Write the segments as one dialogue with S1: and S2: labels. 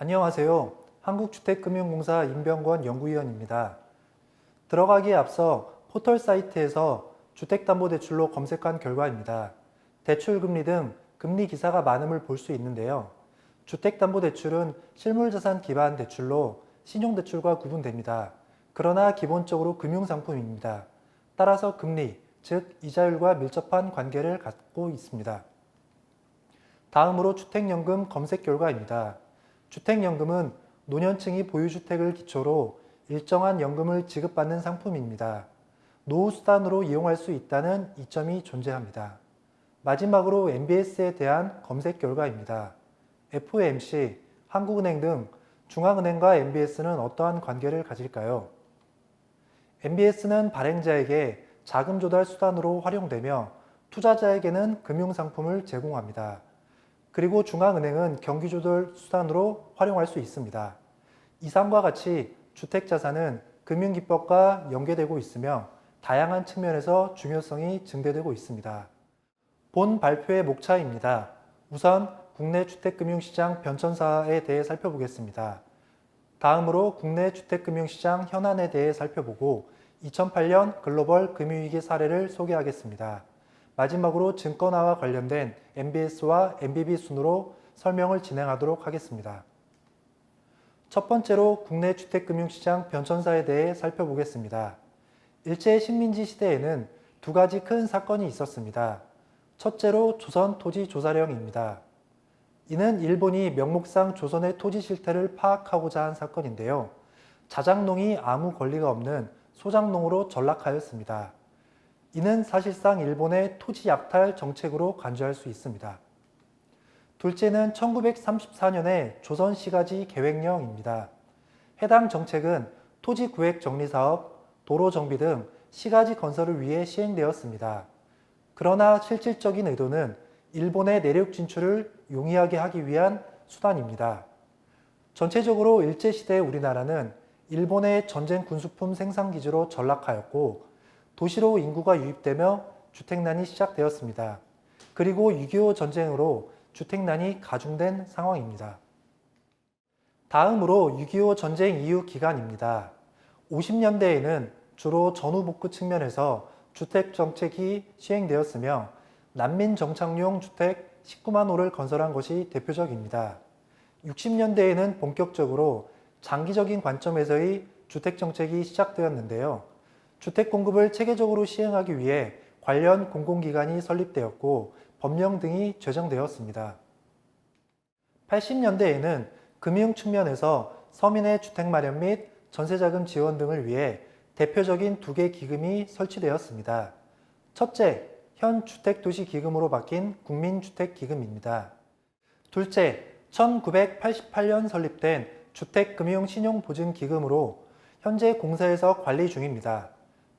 S1: 안녕하세요. 한국주택금융공사 임병권 연구위원입니다. 들어가기에 앞서 포털 사이트에서 주택담보대출로 검색한 결과입니다. 대출금리 등 금리 기사가 많음을 볼 수 있는데요. 주택담보대출은 실물자산 기반 대출로 신용대출과 구분됩니다. 그러나 기본적으로 금융상품입니다. 따라서 금리, 즉 이자율과 밀접한 관계를 갖고 있습니다. 다음으로 주택연금 검색 결과입니다. 주택연금은 노년층이 보유주택을 기초로 일정한 연금을 지급받는 상품입니다. 노후 수단으로 이용할 수 있다는 이점이 존재합니다. 마지막으로 MBS에 대한 검색 결과입니다. FOMC, 한국은행 등 중앙은행과 MBS는 어떠한 관계를 가질까요? MBS는 발행자에게 자금 조달 수단으로 활용되며 투자자에게는 금융 상품을 제공합니다. 그리고 중앙은행은 경기 조달 수단으로 활용할 수 있습니다. 이상과 같이 주택자산은 금융기법과 연계되고 있으며 다양한 측면에서 중요성이 증대되고 있습니다. 본 발표의 목차입니다. 우선 국내 주택금융시장 변천사에 대해 살펴보겠습니다. 다음으로 국내 주택금융시장 현안에 대해 살펴보고 2008년 글로벌 금융위기 사례를 소개하겠습니다. 마지막으로 증권화와 관련된 MBS와 MBB 순으로 설명을 진행하도록 하겠습니다. 첫 번째로 국내 주택금융시장 변천사에 대해 살펴보겠습니다. 일제 식민지 시대에는 두 가지 큰 사건이 있었습니다. 첫째로 조선 토지 조사령입니다. 이는 일본이 명목상 조선의 토지 실태를 파악하고자 한 사건인데요. 자장농이 아무 권리가 없는 소장농으로 전락하였습니다. 이는 사실상 일본의 토지 약탈 정책으로 간주할 수 있습니다. 둘째는 1934년의 조선 시가지 계획령입니다. 해당 정책은 토지 구획 정리 사업, 도로 정비 등 시가지 건설을 위해 시행되었습니다. 그러나 실질적인 의도는 일본의 내륙 진출을 용이하게 하기 위한 수단입니다. 전체적으로 일제시대 우리나라는 일본의 전쟁 군수품 생산 기지로 전락하였고 도시로 인구가 유입되며 주택난이 시작되었습니다. 그리고 6.25 전쟁으로 주택난이 가중된 상황입니다. 다음으로 6.25 전쟁 이후 기간입니다. 50년대에는 주로 전후복구 측면에서 주택 정책이 시행되었으며 난민 정착용 주택 19만 호를 건설한 것이 대표적입니다. 60년대에는 본격적으로 장기적인 관점에서의 주택 정책이 시작되었는데요. 주택 공급을 체계적으로 시행하기 위해 관련 공공기관이 설립되었고 법령 등이 제정되었습니다. 80년대에는 금융 측면에서 서민의 주택 마련 및 전세자금 지원 등을 위해 대표적인 두 개 기금이 설치되었습니다. 첫째, 현 주택도시기금으로 바뀐 국민주택기금입니다. 둘째, 1988년 설립된 주택금융신용보증기금으로 현재 공사에서 관리 중입니다.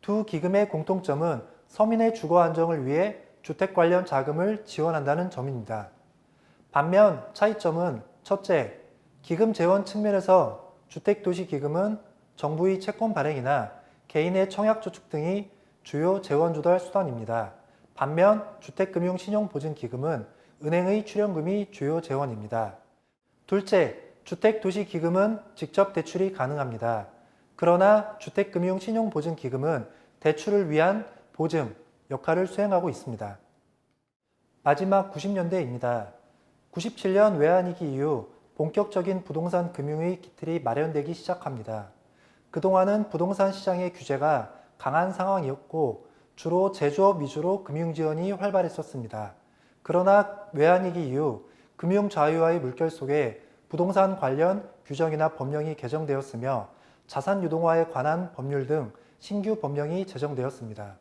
S1: 두 기금의 공통점은 서민의 주거 안정을 위해 주택 관련 자금을 지원한다는 점입니다. 반면 차이점은 첫째, 기금 재원 측면에서 주택도시기금은 정부의 채권 발행이나 개인의 청약저축 등이 주요 재원 조달 수단입니다. 반면 주택금융신용보증기금은 은행의 출연금이 주요 재원입니다. 둘째, 주택도시기금은 직접 대출이 가능합니다. 그러나 주택금융신용보증기금은 대출을 위한 보증 역할을 수행하고 있습니다. 마지막 90년대입니다. 97년 외환위기 이후 본격적인 부동산 금융의 기틀이 마련되기 시작합니다. 그동안은 부동산 시장의 규제가 강한 상황이었고 주로 제조업 위주로 금융 지원이 활발했었습니다. 그러나 외환위기 이후 금융 자유화의 물결 속에 부동산 관련 규정이나 법령이 개정되었으며 자산 유동화에 관한 법률 등 신규 법령이 제정되었습니다.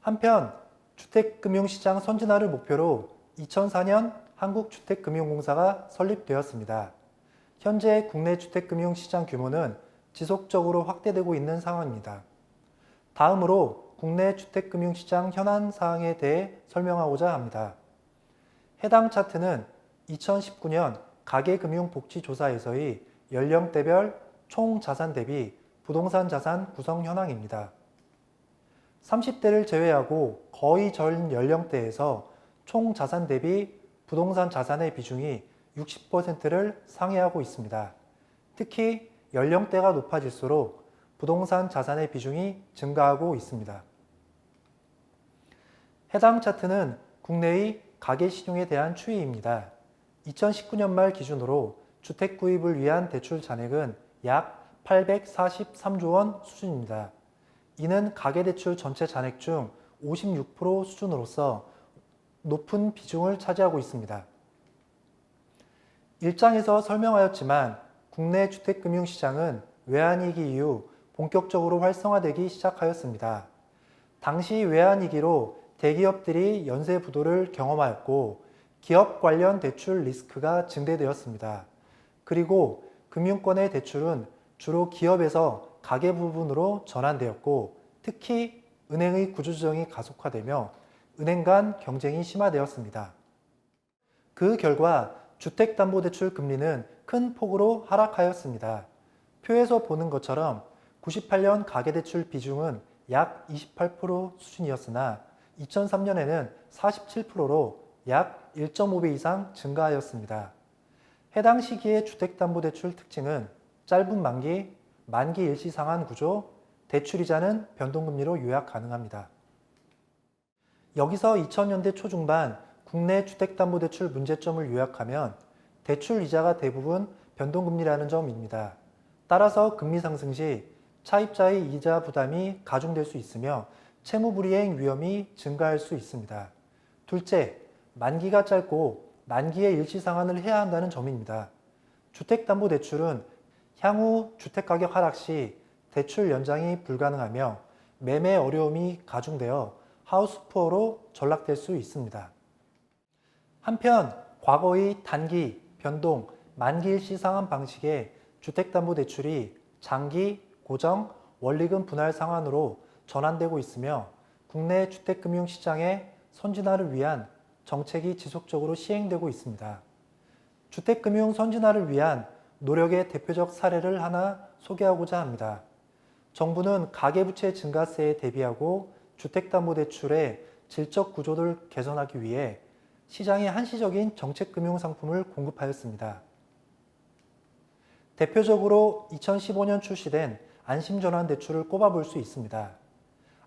S1: 한편 주택금융시장 선진화를 목표로 2004년 한국주택금융공사가 설립되었습니다. 현재 국내 주택금융시장 규모는 지속적으로 확대되고 있는 상황입니다. 다음으로 국내 주택금융시장 현안 사항에 대해 설명하고자 합니다. 해당 차트는 2019년 가계금융복지조사에서의 연령대별 총 자산 대비 부동산 자산 구성 현황입니다. 30대를 제외하고 거의 전 연령대에서 총 자산 대비 부동산 자산의 비중이 60%를 상회하고 있습니다. 특히 연령대가 높아질수록 부동산 자산의 비중이 증가하고 있습니다. 해당 차트는 국내의 가계 신용에 대한 추이입니다. 2019년 말 기준으로 주택 구입을 위한 대출 잔액은 약 843조 원 수준입니다. 이는 가계대출 전체 잔액 중 56% 수준으로서 높은 비중을 차지하고 있습니다. 일장에서 설명하였지만 국내 주택금융시장은 외환위기 이후 본격적으로 활성화되기 시작하였습니다. 당시 외환위기로 대기업들이 연쇄 부도를 경험하였고 기업 관련 대출 리스크가 증대되었습니다. 그리고 금융권의 대출은 주로 기업에서 가계 부분으로 전환되었고 특히 은행의 구조조정이 가속화되며 은행 간 경쟁이 심화되었습니다. 그 결과 주택담보대출 금리는 큰 폭으로 하락하였습니다. 표에서 보는 것처럼 98년 가계대출 비중은 약 28% 수준이었으나 2003년에는 47%로 약 1.5배 이상 증가하였습니다. 해당 시기의 주택담보대출 특징은 짧은 만기, 만기 일시 상환 구조, 대출이자는 변동금리로 요약 가능합니다. 여기서 2000년대 초중반 국내 주택담보대출 문제점을 요약하면 대출 이자가 대부분 변동금리라는 점입니다. 따라서 금리 상승 시 차입자의 이자 부담이 가중될 수 있으며 채무불이행 위험이 증가할 수 있습니다. 둘째, 만기가 짧고 만기에 일시 상환을 해야 한다는 점입니다. 주택담보대출은 향후 주택가격 하락 시 대출 연장이 불가능하며 매매 어려움이 가중되어 하우스푸어로 전락될 수 있습니다. 한편 과거의 단기, 변동, 만기 일시 상환 방식의 주택담보대출이 장기, 고정, 원리금 분할 상환으로 전환되고 있으며 국내 주택금융시장의 선진화를 위한 정책이 지속적으로 시행되고 있습니다. 주택금융 선진화를 위한 노력의 대표적 사례를 하나 소개하고자 합니다. 정부는 가계부채 증가세에 대비하고 주택담보대출의 질적 구조를 개선하기 위해 시장에 한시적인 정책금융 상품을 공급하였습니다. 대표적으로 2015년 출시된 안심전환 대출을 꼽아볼 수 있습니다.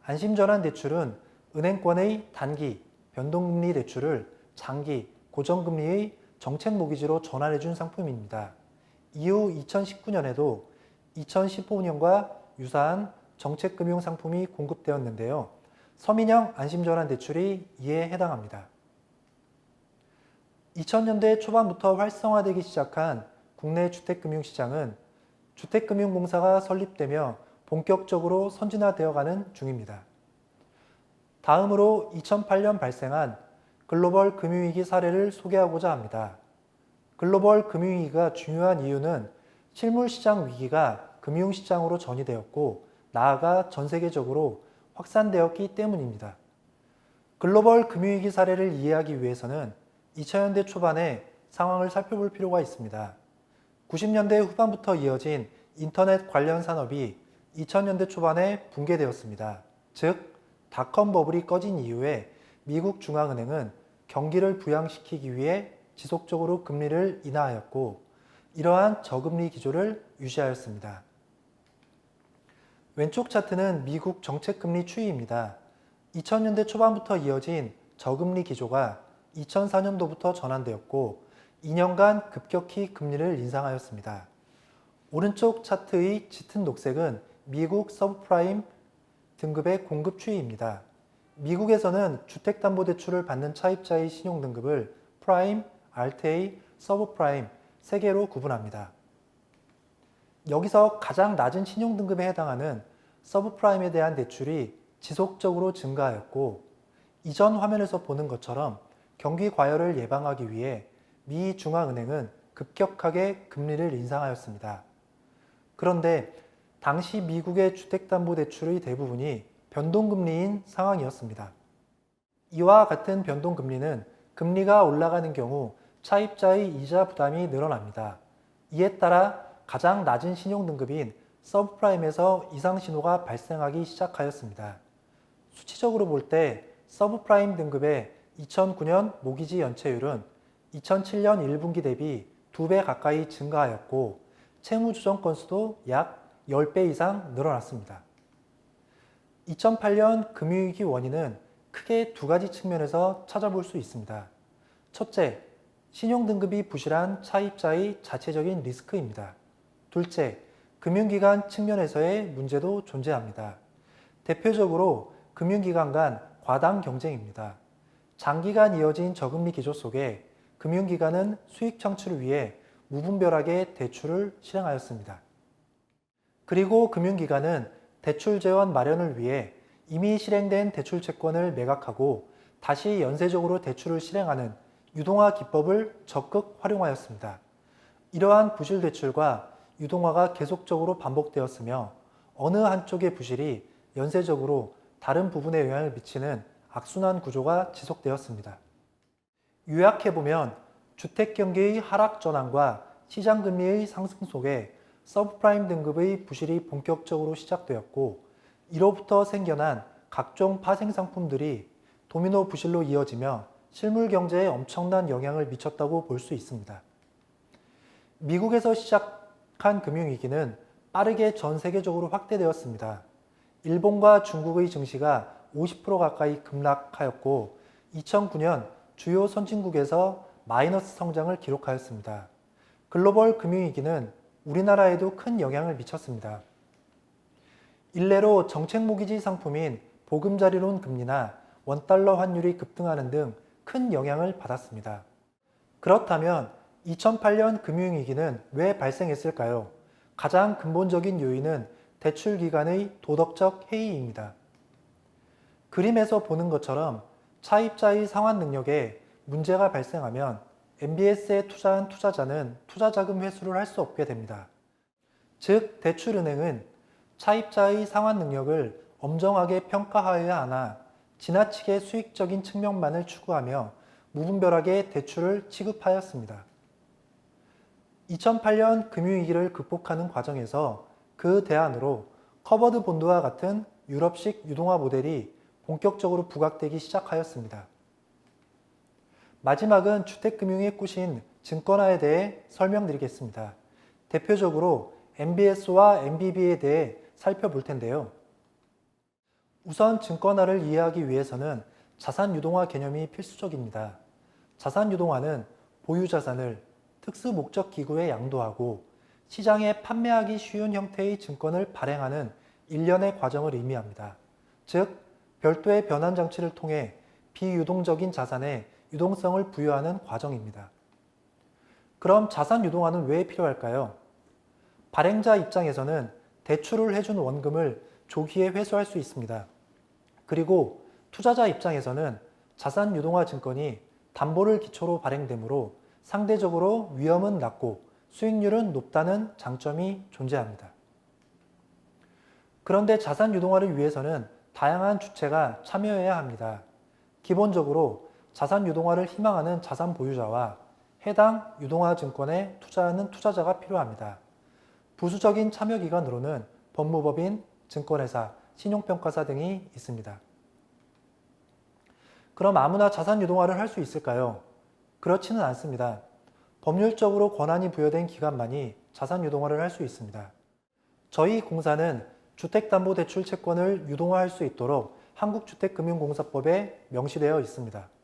S1: 안심전환 대출은 은행권의 단기, 변동금리 대출을 장기, 고정금리의 정책 모기지로 전환해 준 상품입니다. 이후 2019년에도 2015년과 유사한 정책금융 상품이 공급되었는데요. 서민형 안심전환 대출이 이에 해당합니다. 2000년대 초반부터 활성화되기 시작한 국내 주택금융시장은 주택금융공사가 설립되며 본격적으로 선진화되어가는 중입니다. 다음으로 2008년 발생한 글로벌 금융위기 사례를 소개하고자 합니다. 글로벌 금융위기가 중요한 이유는 실물시장 위기가 금융시장으로 전이되었고 나아가 전 세계적으로 확산되었기 때문입니다. 글로벌 금융위기 사례를 이해하기 위해서는 2000년대 초반의 상황을 살펴볼 필요가 있습니다. 90년대 후반부터 이어진 인터넷 관련 산업이 2000년대 초반에 붕괴되었습니다. 즉, 닷컴 버블이 꺼진 이후에 미국 중앙은행은 경기를 부양시키기 위해 지속적으로 금리를 인하하였고, 이러한 저금리 기조를 유지하였습니다. 왼쪽 차트는 미국 정책금리 추이입니다. 2000년대 초반부터 이어진 저금리 기조가 2004년도부터 전환되었고 2년간 급격히 금리를 인상하였습니다. 오른쪽 차트의 짙은 녹색은 미국 서브프라임 등급의 공급 추이입니다. 미국에서는 주택담보대출을 받는 차입자의 신용등급을 프라임, 알테이, 서브프라임 세 개로 구분합니다. 여기서 가장 낮은 신용등급에 해당하는 서브프라임에 대한 대출이 지속적으로 증가하였고 이전 화면에서 보는 것처럼 경기 과열을 예방하기 위해 미 중앙은행은 급격하게 금리를 인상하였습니다. 그런데 당시 미국의 주택담보대출의 대부분이 변동금리인 상황이었습니다. 이와 같은 변동금리는 금리가 올라가는 경우 차입자의 이자 부담이 늘어납니다. 이에 따라 가장 낮은 신용등급인 서브프라임에서 이상 신호가 발생하기 시작하였습니다. 수치적으로 볼 때 서브프라임 등급의 2009년 모기지 연체율은 2007년 1분기 대비 2배 가까이 증가하였고 채무 조정 건수도 약 10배 이상 늘어났습니다. 2008년 금융위기 원인은 크게 두 가지 측면에서 찾아볼 수 있습니다. 첫째, 신용등급이 부실한 차입자의 자체적인 리스크입니다. 둘째, 금융기관 측면에서의 문제도 존재합니다. 대표적으로 금융기관 간 과당 경쟁입니다. 장기간 이어진 저금리 기조 속에 금융기관은 수익 창출을 위해 무분별하게 대출을 실행하였습니다. 그리고 금융기관은 대출 재원 마련을 위해 이미 실행된 대출 채권을 매각하고 다시 연쇄적으로 대출을 실행하는 유동화 기법을 적극 활용하였습니다. 이러한 부실 대출과 유동화가 계속적으로 반복되었으며 어느 한쪽의 부실이 연쇄적으로 다른 부분에 영향을 미치는 악순환 구조가 지속되었습니다. 요약해보면 주택 경기의 하락 전환과 시장 금리의 상승 속에 서브프라임 등급의 부실이 본격적으로 시작되었고 이로부터 생겨난 각종 파생 상품들이 도미노 부실로 이어지며 실물 경제에 엄청난 영향을 미쳤다고 볼 수 있습니다. 미국에서 시작한 금융위기는 빠르게 전 세계적으로 확대되었습니다. 일본과 중국의 증시가 50% 가까이 급락하였고 2009년 주요 선진국에서 마이너스 성장을 기록하였습니다. 글로벌 금융위기는 우리나라에도 큰 영향을 미쳤습니다. 일례로 정책 모기지 상품인 보금자리론 금리나 원달러 환율이 급등하는 등 큰 영향을 받았습니다. 그렇다면 2008년 금융위기는 왜 발생했을까요? 가장 근본적인 요인은 대출 기관의 도덕적 해이입니다. 그림에서 보는 것처럼 차입자의 상환 능력에 문제가 발생하면 MBS에 투자한 투자자는 투자 자금 회수를 할 수 없게 됩니다. 즉, 대출은행은 차입자의 상환 능력을 엄정하게 평가하여야 하나 지나치게 수익적인 측면만을 추구하며 무분별하게 대출을 취급하였습니다. 2008년 금융위기를 극복하는 과정에서 그 대안으로 커버드 본드와 같은 유럽식 유동화 모델이 본격적으로 부각되기 시작하였습니다. 마지막은 주택금융의 꾸신 증권화에 대해 설명드리겠습니다. 대표적으로 MBS와 MBB에 대해 살펴볼 텐데요. 우선 증권화를 이해하기 위해서는 자산 유동화 개념이 필수적입니다. 자산 유동화는 보유 자산을 특수 목적 기구에 양도하고 시장에 판매하기 쉬운 형태의 증권을 발행하는 일련의 과정을 의미합니다. 즉, 별도의 변환 장치를 통해 비유동적인 자산에 유동성을 부여하는 과정입니다. 그럼 자산 유동화는 왜 필요할까요? 발행자 입장에서는 대출을 해준 원금을 조기에 회수할 수 있습니다. 그리고 투자자 입장에서는 자산 유동화 증권이 담보를 기초로 발행되므로 상대적으로 위험은 낮고 수익률은 높다는 장점이 존재합니다. 그런데 자산 유동화를 위해서는 다양한 주체가 참여해야 합니다. 기본적으로 자산 유동화를 희망하는 자산 보유자와 해당 유동화 증권에 투자하는 투자자가 필요합니다. 부수적인 참여 기관으로는 법무법인, 증권회사, 신용평가사 등이 있습니다. 그럼 아무나 자산 유동화를 할 수 있을까요? 그렇지는 않습니다. 법률적으로 권한이 부여된 기관만이 자산 유동화를 할 수 있습니다. 저희 공사는 주택담보대출 채권을 유동화할 수 있도록 한국주택금융공사법에 명시되어 있습니다.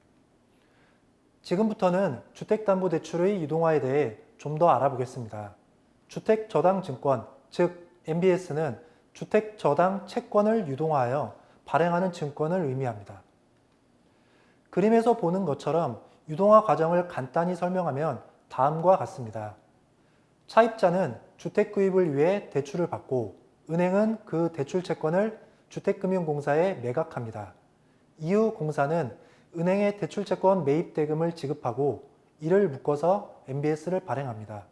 S1: 지금부터는 주택담보대출의 유동화에 대해 좀 더 알아보겠습니다. 주택저당증권, 즉 MBS는 주택저당 채권을 유동화하여 발행하는 증권을 의미합니다. 그림에서 보는 것처럼 유동화 과정을 간단히 설명하면 다음과 같습니다. 차입자는 주택 구입을 위해 대출을 받고 은행은 그 대출 채권을 주택금융공사에 매각합니다. 이후 공사는 은행의 대출 채권 매입 대금을 지급하고 이를 묶어서 MBS를 발행합니다.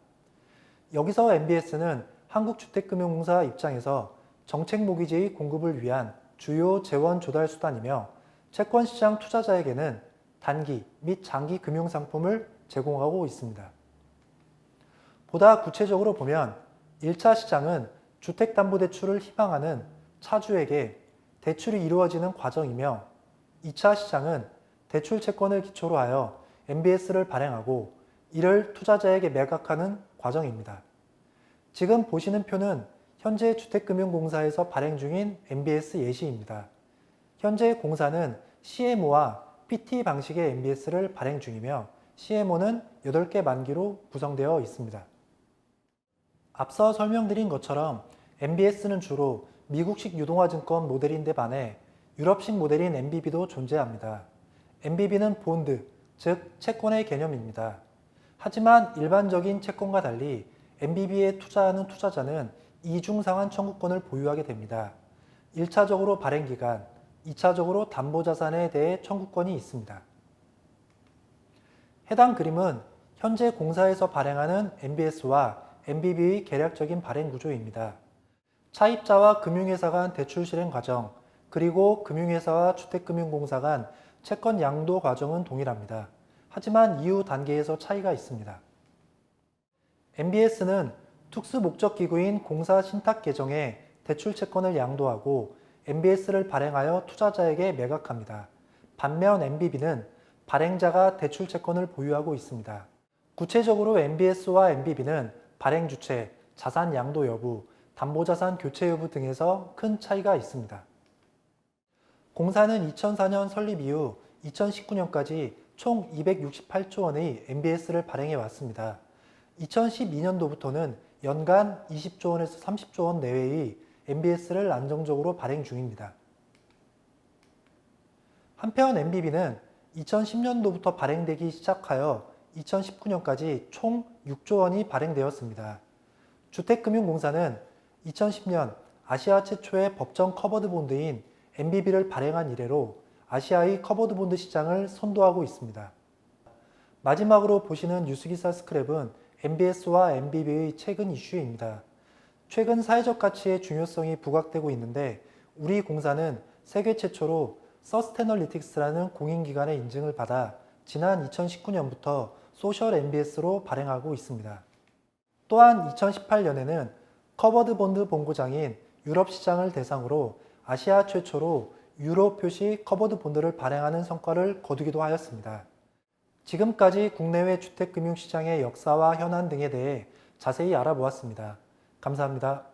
S1: 여기서 MBS는 한국주택금융공사 입장에서 정책 모기지의 공급을 위한 주요 재원 조달 수단이며 채권 시장 투자자에게는 단기 및 장기 금융 상품을 제공하고 있습니다. 보다 구체적으로 보면 1차 시장은 주택담보대출을 희망하는 차주에게 대출이 이루어지는 과정이며 2차 시장은 대출 채권을 기초로 하여 MBS를 발행하고 이를 투자자에게 매각하는 과정입니다. 지금 보시는 표는 현재 주택금융공사에서 발행 중인 MBS 예시입니다. 현재 공사는 CMO와 PT 방식의 MBS를 발행 중이며 CMO는 8개 만기로 구성되어 있습니다. 앞서 설명드린 것처럼 MBS는 주로 미국식 유동화증권 모델인데 반해 유럽식 모델인 MBB도 존재합니다. MBB는 본드, 즉 채권의 개념입니다. 하지만 일반적인 채권과 달리 MBB에 투자하는 투자자는 이중상환 청구권을 보유하게 됩니다. 1차적으로 발행 기간, 2차적으로 담보자산에 대해 청구권이 있습니다. 해당 그림은 현재 공사에서 발행하는 MBS와 MBB의 계략적인 발행 구조입니다. 차입자와 금융회사 간 대출 실행 과정, 그리고 금융회사와 주택금융공사 간 채권 양도 과정은 동일합니다. 하지만 이후 단계에서 차이가 있습니다. MBS는 특수 목적 기구인 공사 신탁 계정에 대출 채권을 양도하고 MBS를 발행하여 투자자에게 매각합니다. 반면 MBB는 발행자가 대출 채권을 보유하고 있습니다. 구체적으로 MBS와 MBB는 발행 주체, 자산 양도 여부, 담보자산 교체 여부 등에서 큰 차이가 있습니다. 공사는 2004년 설립 이후 2019년까지 총 268조 원의 MBS를 발행해 왔습니다. 2012년도부터는 연간 20조 원에서 30조 원 내외의 MBS를 안정적으로 발행 중입니다. 한편 MBB는 2010년도부터 발행되기 시작하여 2019년까지 총 6조 원이 발행되었습니다. 주택금융공사는 2010년 아시아 최초의 법정 커버드 본드인 MBB를 발행한 이래로 아시아의 커버드 본드 시장을 선도하고 있습니다. 마지막으로 보시는 뉴스기사 스크랩은 MBS와 MBB의 최근 이슈입니다. 최근 사회적 가치의 중요성이 부각되고 있는데 우리 공사는 세계 최초로 서스테널리틱스라는 공인기관의 인증을 받아 지난 2019년부터 소셜 MBS로 발행하고 있습니다. 또한 2018년에는 커버드 본드 본고장인 유럽 시장을 대상으로 아시아 최초로 유로 표시 커버드 본드를 발행하는 성과를 거두기도 하였습니다. 지금까지 국내외 주택금융시장의 역사와 현안 등에 대해 자세히 알아보았습니다. 감사합니다.